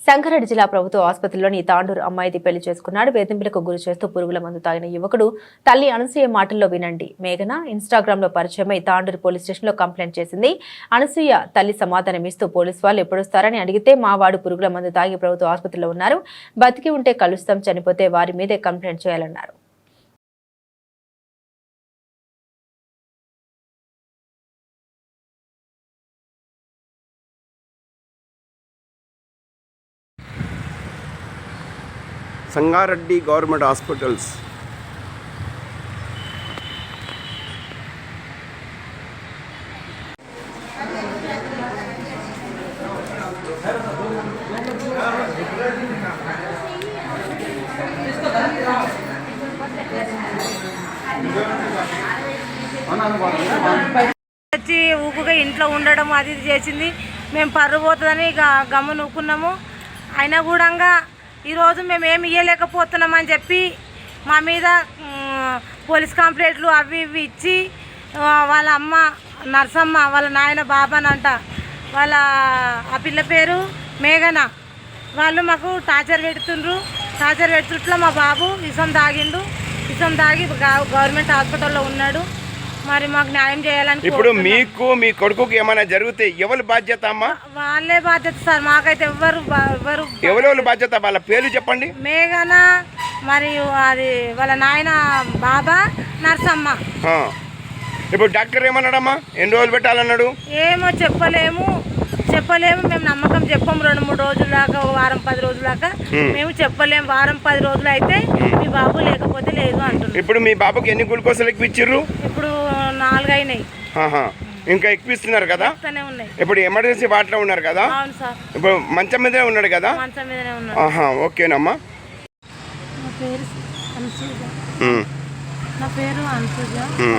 సంగారెడ్డి జిల్లా ప్రభుత్వ ఆసుపత్రిలోని తాండూరు అమ్మాయిది పెళ్ళి చేసుకున్నాడు. వేధింపులకు గురి చేస్తూ పురుగుల మందు తాగిన యువకుడు తల్లి అనసూయ మాటల్లో వినండి. మేఘన ఇన్స్టాగ్రామ్లో పరిచయమై తాండూరు పోలీస్ స్టేషన్లో కంప్లైంట్ చేసింది. అనసూయ తల్లి సమాధానం ఇస్తూ పోలీసు వాళ్ళు ఎప్పుడొస్తారని అడిగితే మా వాడు పురుగుల మందు తాగి ప్రభుత్వ ఆసుపత్రిలో ఉన్నారు. బతికి ఉంటే కలుస్తాం చనిపోతే వారి మీదే కంప్లైంట్ చేయాలన్నారు. Sangareddy government hospitals. వచ్చి ఊకుగా ఇంట్లో ఉండడం అది చేసింది. మేము పర్రు పోతుందని ఇక గమ్ము నూకున్నాము అయినా కూడా ఈరోజు మేము ఏమి ఇవ్వలేకపోతున్నామని చెప్పి మా మీద పోలీస్ కంప్లైంట్లు అవి ఇవి ఇచ్చి వాళ్ళ అమ్మ నర్సమ్మ వాళ్ళ నాయన బాబానంట వాళ్ళ ఆ పిల్ల పేరు మేఘన. వాళ్ళు మాకు టార్చర్ పెడుతుండ్రు. టార్చర్ పెడుతుంట్లో మా బాబు విషం తాగిండు. విషం తాగి గవర్నమెంట్ హాస్పిటల్లో ఉన్నాడు. మరి మాకు న్యాయం చేయాలని ఇప్పుడు. మీకు మీ కొడుకుకి ఏమైనా జరిగితే ఎవరి బాధ్యత అమ్మా? వాళ్ళే బాధ్యత సార్ మాకైతే ఎవ్వరు బా- ఎవ్వరు ఎవరెవరి బాధ్యత? వాళ్ళ పేర్లు చెప్పండి. మేఘన మరియు అది వాళ్ళ నాయన బాబా నర్సమ్మ. ఇప్పుడు డాక్టర్ ఏమన్నాడమ్మా? ఎన్ని రోజులు పెట్టాలన్నాడు? ఏమో చెప్పలేము. చెప్పలేము మేము నమ్మకం చెప్పము రెండు మూడు రోజుల దాకా ఒక వారం పది రోజుల దాకా. మేము చెప్పలేము వారం పది రోజులు అయితే మీ బాబు లేకపోతే లేదు అంటున్నాం ఇప్పుడు మీ బాబుకి ఎన్ని గ్లూకోజులు ఎక్కిచ్చిర్రు ఇప్పుడు నాలుగు అయినాయి. ఆహా. ఇంకా ఎక్కిస్తున్నారు కదా? వస్తూనే ఉన్నాయి. ఇప్పుడు ఎమర్జెన్సీ వార్డులో ఉన్నారు కదా? అవును సార్. ఇప్పుడు మంచం మీదనే ఉన్నాడు కదా? మంచం మీదనే ఉన్నాడు. ఆహా ఓకేనమ్మా. నా పేరు అనుసూజ ఉమ్.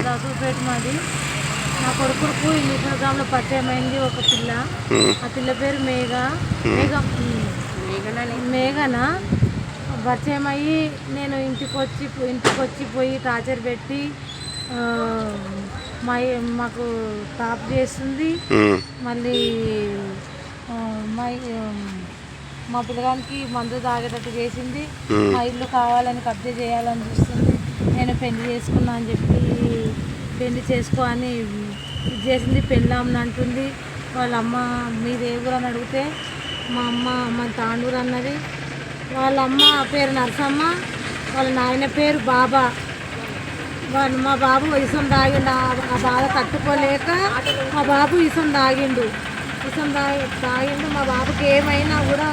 నా కొడుకుకు ఇన్స్టాగ్రామ్లో పరిచయం అయింది ఒక పిల్ల. ఆ పిల్ల పేరు మేఘ. మేఘ మేఘన పరిచయం అయ్యి నేను ఇంటికి వచ్చి ఇంటికి వచ్చి పోయి టార్చర్ పెట్టి మా మాకు టాప్ చేస్తుంది. మళ్ళీ మా మా పిల్లగానికి మందు తాగేటట్టు చేసింది. మా ఇల్లు కావాలని కబ్జా చేయాలని చూస్తుంది. నేను పెళ్ళి చేసుకున్నా అని చెప్పి పెళ్ళి చేసుకో అని ఇది చేసింది పెళ్ళామని అంటుంది. వాళ్ళ అమ్మ మీద ఏ ఊరు అని అడిగితే మా అమ్మ అమ్మ తాండూరు అన్నది. వాళ్ళ అమ్మ పేరు నరసమ్మ వాళ్ళ నాయన పేరు బాబా. వాళ్ళు మా బాబు ఇసం తాగిండు ఆ- బాధ తట్టుకోలేక మా బాబు ఇసం తాగిండు ఇసం తాగి తాగిండు మా బాబుకి ఏమైనా కూడా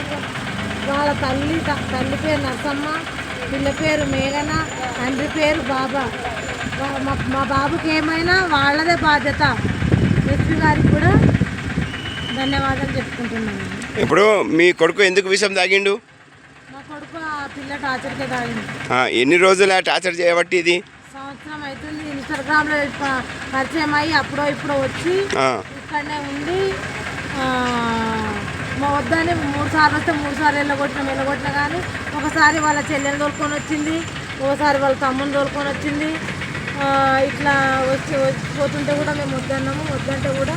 వాళ్ళ తల్లి తల్లి పేరు నరసమ్మ పిల్ల పేరు మేఘన తండ్రి పేరు బాబా. మా మా బాబుకి ఏమైనా వాళ్ళదే బాధ్యత. ఎస్పీ గారికి కూడా ధన్యవాదాలు చెప్పుకుంటున్నాను. ఇప్పుడు మీ కొడుకు ఎందుకు విషం తాగిండు? మా కొడుకు ఆ పిల్ల టార్చర్కే తాగిండు. ఆ, ఎన్ని రోజుల టార్చర్ చేయబట్టి ఇది? సంవత్సరం అవుతుంది. ఇన్స్టాగ్రామ్లో ప- పరిచయం అయ్యి అప్పుడో ఇప్పుడో వచ్చి ఆ, ఇక్కడనే ఉండి ఆ, మా వద్దని మూడు సార్లు వస్తే మూడు సార్లు వెళ్ళగొట్టిన వెళ్ళగొట్టిన కానీ ఒకసారి వాళ్ళ చెల్లెని తోలుకొని వచ్చింది ఒకసారి వాళ్ళ తమ్ముని తోలుకొని వచ్చింది ఇట్లా వచ్చి వచ్చి పోతుంటే కూడా మేము వద్దన్నాము. వద్దంటే కూడా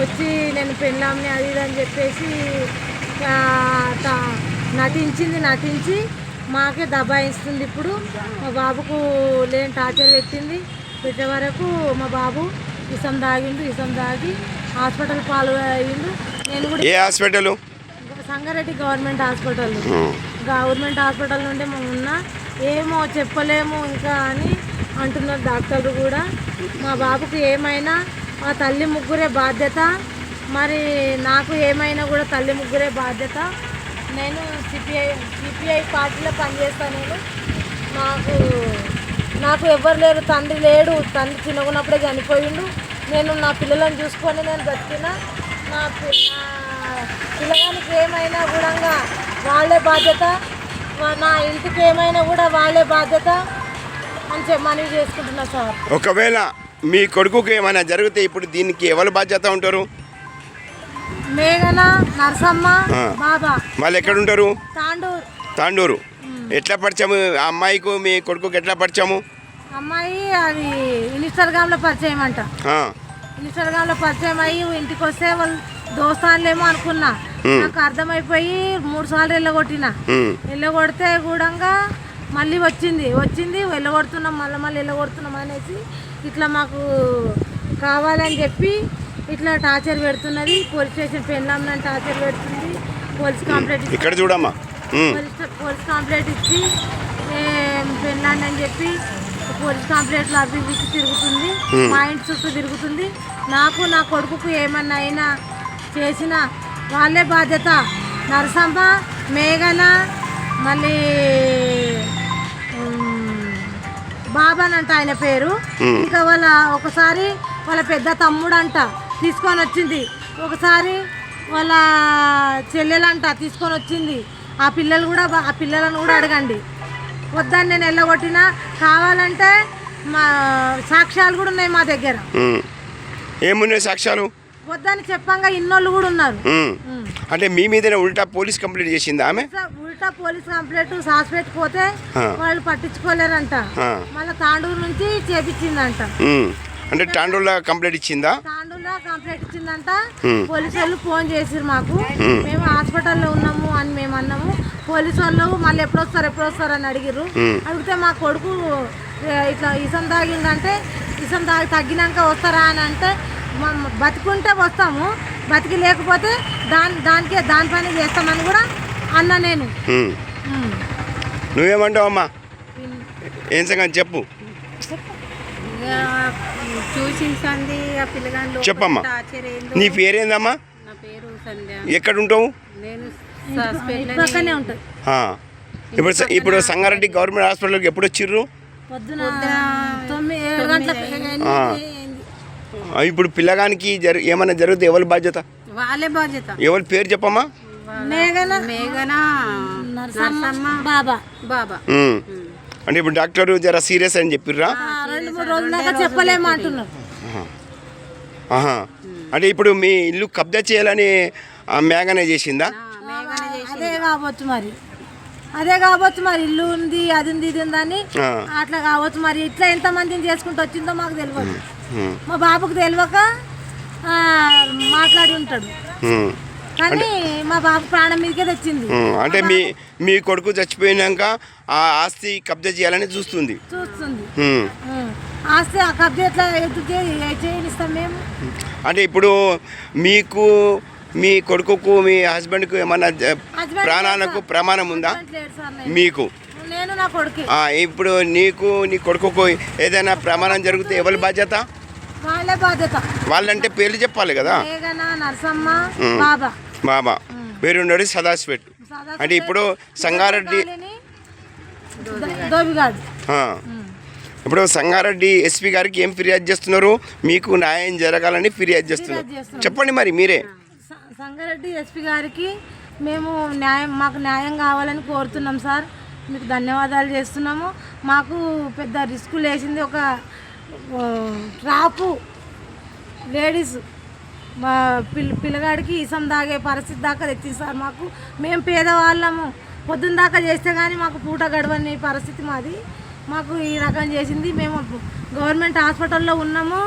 వచ్చి నేను పెళ్ళాంని అది ఇది అని చెప్పేసి నటించింది నటించి మాకే దబాయిస్తుంది ఇప్పుడు. మా బాబుకు లేని టార్చర్ పెట్టింది. పెట్టే వరకు మా బాబు ఇసం తాగిండు ఇసం తాగి హాస్పిటల్ పాలు అయ్యిండు. నేను కూడా ఏ hospital? Sangareddy government hospital. Government hospital నుండి మేము ఉన్నా. ఏమో చెప్పలేము ఇంకా అని అంటున్నారు డాక్టర్లు కూడా. మా బాబుకి ఏమైనా మా తల్లి ముగ్గురే బాధ్యత. మరి నాకు ఏమైనా కూడా తల్లి ముగ్గురే బాధ్యత. నేను సిపిఐ సిపిఐ పార్టీలో పనిచేస్తాను నేను. నాకు నాకు ఎవరు లేరు తండ్రి లేడు తండ్రి చిన్నగున్నప్పుడే చనిపోయిండు. నేను నా పిల్లలను చూసుకొని నేను బతికిన నా పి- నా పిల్లగానికి ఏమైనా కూడా వాళ్ళే బాధ్యత. నా ఇంటికి ఏమైనా కూడా వాళ్ళే బాధ్యత. మనవి చేసుకుంటున్నా సార్. ఒకవేళ మీ కొడుకుకి ఏమైనా జరిగితే ఇప్పుడు దీనికి ఎవరు బాధ్యత ఉంటారు? మేఘన నరసమ్మ ఆ. బాబా. వాళ్ళు ఎక్కడ ఉంటారు తాండూర్. తాండూరు ఎట్లా పరిచయము ఆ అమ్మాయికు మీ కొడుకుకి ఎట్లా పరిచయము? అమ్మాయి అది ఇన్స్టాగ్రామ్లో పరిచయం అంట. ఆ, ఇన్స్టాగ్రామ్లో పరిచయం అయ్యి ఇంటికి వస్తే వాళ్ళు దోస్తాన్లేమో అనుకున్నా. నాకు అర్థమైపోయి మూడు సార్లు ఉమ్, వెళ్ళగొడితే కూడా మళ్ళీ వచ్చింది. వచ్చింది వెళ్ళగొడుతున్నాం మళ్ళీ మళ్ళీ వెళ్ళగొడుతున్నాం అనేసి ఇట్లా మాకు కావాలని చెప్పి ఇట్లా టార్చర్ పెడుతున్నది. పోలీస్ స్టేషన్ పెళ్ళామని టార్చర్ పెడుతుంది. పోలీస్ కంప్లైంట్ ఇక్కడ చూడమ్మా. పోలీస్ పోలీస్ కంప్లైంట్ ఇచ్చి పెళ్ళాన్ని అని చెప్పి పోలీస్ కంప్లైంట్లు అవి ఇచ్చి తిరుగుతుంది. మా ఇంటి చుట్టూ తిరుగుతుంది. నాకు నా కొడుకుకు ఏమన్నా అయినా చేసిన వాళ్ళే బాధ్యత. నరసమ్మ మేఘన మళ్ళీ బాబాన్ అంట ఆయన పేరు. ఇంకా వాళ్ళ ఒకసారి వాళ్ళ పెద్ద తమ్ముడు అంట తీసుకొని వచ్చింది. ఒకసారి వాళ్ళ చెల్లెలంట తీసుకొని వచ్చింది. ఆ పిల్లలు కూడా ఆ పిల్లలను కూడా అడగండి. వద్దని నేను వెళ్ళగొట్టినా కావాలంటే మా సాక్ష్యాలు కూడా ఉన్నాయి మా దగ్గర. ఏమున్నాయి సాక్ష్యాలు? వద్దని చెప్పంగా ఇన్నోళ్ళు కూడా ఉన్నారు. అంటే మీ మీదనే ఉల్టా పోలీస్ కంప్లైంట్ చేసిందా ఆమె? ఉల్టా- పోలీస్ కంప్లైంట్ హాస్పిటల్ పోతే ఆ. వాళ్ళు పట్టించుకోలేరంట. మళ్ళీ తాండూరు నుంచి చేపించిందంట. అంటే టాండూర్లో కంప్లైంట్ ఇచ్చిందా? తాండూరులో కంప్లైంట్ ఇచ్చిందంట. పోలీసు వాళ్ళు ఫోన్ చేసిరు మాకు. మేము హాస్పిటల్లో ఉన్నాము అని మేము అన్నాము. పోలీసు వాళ్ళు మళ్ళీ ఎప్పుడు వస్తారు ఎప్పుడు వస్తారు అని అడిగిర్రు. అడిగితే మా కొడుకు ఇట్లా ఇసం తాగిందంటే ఇసం తాగి తగ్గినాక వస్తారా అని అంటే బతికుంటే వస్తాము బతికి లేకపోతే దాని దానికే దానిపైన చేస్తామని కూడా అన్నా నేను. ఉమ్. Hmm. నువ్వేమంటావమ్మా? ఏం సంగతి చెప్పు. చూసింది ఆ చెప్పమ్మా. నీ పేరేందమ్మా? నా పేరు సంధ్య. ఎక్కడ ఉంటావు నేను పక్కనే. ఇప్పుడు ఇప్పుడు సంగారెడ్డి గవర్నమెంట్ హాస్పిటల్కి ఎప్పుడు వచ్చిర్రు పొద్దున తొమ్మిది గంటలకు ఇప్పుడు పిల్లగానికి జరు ఏమైనా జరిగితే ఎవరి బాధ్యత? వాళ్ళే బాధ్యత. ఎవరి పేరు చెప్పమ్మా? మేఘన. మేఘన. నరసమ్మ. బాబా. బాబా. ఉమ్. అంటే ఇప్పుడు డాక్టర్ జర సీరియస్ అని చెప్పిర్రా? ఆ, రెండు మూడు రోజుల దాకా చెప్పలేము అంటున్నారు. ఆహా. అంటే ఇప్పుడు మీ ఇల్లు కబ్జా చేయాలని ఆ మేఘనే చేసిందా? అదే కావచ్చు మరి. అదే కావచ్చు మరి ఇల్లు ఉంది అది ఉంది ఇది ఉందని. అట్లా కావచ్చు మరి ఇట్లా ఎంత మందిని చేసుకుంటూ వచ్చిందో మాకు తెలియదు. మా బాబుకు తెలియక మాట్లాడి ఉంటాడు. కానీ మా బాబు ప్రాణం మీదకే తెచ్చింది. అంటే మీ మీ కొడుకు చచ్చిపోయినాక ఆ ఆస్తి కబ్జా చేయాలని చూస్తుంది చూస్తుంది. ఆస్తి ఆ కబ్జా ఎట్లా చేయనిస్తాం మేము అంటే ఇప్పుడు మీకు మీ కొడుకుకు మీ హస్బెండ్కు ఏమన్నా ప్రాణాలకు ప్రమాణం ఉందా. మీకు? ఇప్పుడు నీకు నీ కొడుకుకు ఏదైనా ప్రమాణం జరిగితే ఎవరి బాధ్యత? వాళ్ళే బాధ్యత. వాళ్ళంటే పేర్లు చెప్పాలి కదా. నరసమ్మ బాబా. సదాశివెట్ సదాశివపేట, అంటే ఇప్పుడు సంగారెడ్డి. ఇప్పుడు సంగారెడ్డి ఎస్పీ గారికి ఏం ఫిర్యాదు చేస్తున్నారు? మీకు న్యాయం జరగాలని ఫిర్యాదు చేస్తున్నారు. చెప్పండి మరి మీరే. సంగారెడ్డి ఎస్పీ గారికి మేము న్యాయం మాకు న్యాయం కావాలని కోరుతున్నాం సార్. మీకు ధన్యవాదాలు చేస్తున్నాము. మాకు పెద్ద రిస్క్ లేచింది. ఒక ట్రాపు లేడీస్ మా పిల్ల పిల్లగాడికి ఇసం దాగే పరిస్థితి దాకా తెచ్చింది సార్ మాకు. మేము పేదవాళ్ళము. పొద్దున్న దాకా చేస్తే కానీ మాకు పూట గడవని పరిస్థితి మాది. మాకు ఈ రకం చేసింది. మేము గవర్నమెంట్ హాస్పిటల్లో ఉన్నాము.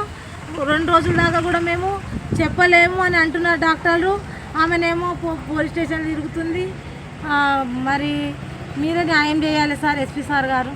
రెండు రోజుల దాకా కూడా మేము చెప్పలేము అని అంటున్నారు డాక్టర్లు. ఆమెనేమో పో పోలీస్ స్టేషన్ తిరుగుతుంది. మరి మీరే న్యాయం చేయాలి సార్ ఎస్పీ సార్ గారు.